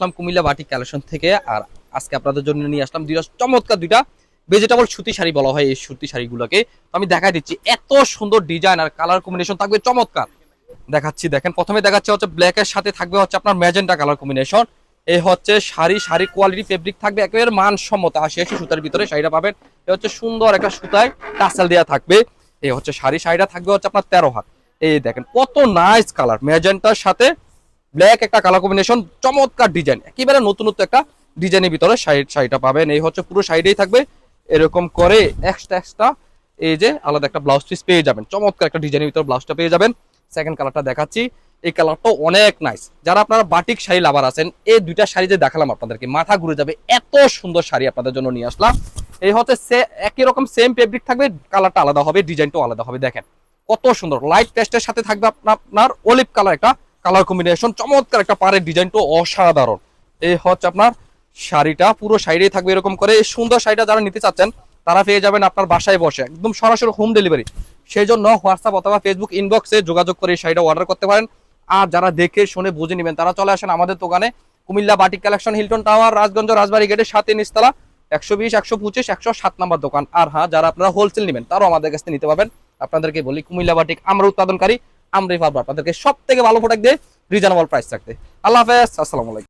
আসলাম Comilla batik collection থেকে। আর আজকে আপনাদের জন্য নিয়ে আসলাম দুইটা চমৎকার দুইটা ভেজিটেবল সুতি শাড়ি বলা হয় এই সুতি শাড়িগুলোকে। আমি দেখাই দিচ্ছি, এত সুন্দর ডিজাইন আর কালার কম্বিনেশন থাকবে চমৎকার। দেখাচ্ছি, দেখেন, প্রথমে দেখাচ্ছে হচ্ছে ব্ল্যাক এর সাথে থাকবে হচ্ছে আপনার ম্যাজেন্টা কালার কম্বিনেশন এই হচ্ছে শাড়ি শাড়ি কোয়ালিটি ফেব্রিক থাকবে, একেবারে মানসম্মত। আশি আশি সুতার ভিতরে শাড়িটা পাবেন, এ হচ্ছে সুন্দর একটা সুতায় টাসেল দেওয়া থাকবে। এই হচ্ছে শাড়ি, শাড়িটা থাকবে হচ্ছে আপনার তেরো হাত। এই দেখেন, কত নাইস কালার ম্যাজেন্টার সাথে ব্ল্যাক একটা কালার কম্বিনেশন চমৎকার ডিজাইন একেবারে নতুনত্ব একটা ডিজাইনের ভিতরে শাড়ি শাড়িটা পাবেন। এই হচ্ছে পুরো শাড়িটাই থাকবে। এরকম করে এক্সট্রা এক্সট্রা এই যে আলাদা একটা ব্লাউজ পিস পেয়ে যাবেন। চমৎকার একটা ডিজাইনের ভিতরে ব্লাউজটা পেয়ে যাবেন। সেকেন্ড কালারটা দেখাচ্ছি। এই কালারটা অনেক নাইস যারা আপনারা বাটিক শাড়ি লাভার আছেন, এই দুইটা শাড়ি যে দেখালাম আপনাদেরকে, মাথা ঘুরে যাবে। এত সুন্দর শাড়ি আপনাদের জন্য নিয়ে আসলাম। এই হচ্ছে একই রকম সেম ফেব্রিক থাকবে কালারটা আলাদা হবে ডিজাইনটাও আলাদা হবে। দেখেন, কত সুন্দর। লাইট টেস্টের সাথে থাকবে আপনার আপনার অলিভ কালার একটা কালার কম্বিনেশন চমৎকার একটা পাড়ের ডিজাইনটা অসাধারণ। এই হচ্ছে আপনার শাড়িটা, পুরো শাড়িটাই থাকবে এরকম করে। এই সুন্দর শাড়িটা যারা নিতে চাচ্ছেন, তারা পেয়ে যাবেন আপনার বাসায় বসে, একদম সরাসরি হোম ডেলিভারি সেই জন্য হোয়াটসঅ্যাপ অথবা ফেসবুক ইনবক্সে যোগাযোগ করে এই শাড়িটা অর্ডার করতে পারেন। আর যারা দেখে শুনে বুঝে নেবেন, তারা চলে আসেন আমাদের দোকানে, Comilla batik collection Hilton tower Rajganj Rajbari গেটের সাথে নিচতলা, একশো বিশ, একশো পঁচিশ, একশো সাত নম্বর দোকান। আর হ্যাঁ যারা আপনারা হোলসেল নেবেন, তারাও আমাদের কাছ থেকে নিতে পারবেন। আপনাদেরকে বলি, কুমিল্লা বাটিক আমরা উৎপাদনকারী আমরাই পারব আপনাদেরকে সব থেকে ভালো প্রোডাক্ট দিয়ে রিজনেবল প্রাইস থাকতে আল্লাহ হাফেজ, আসসালামু আলাইকুম।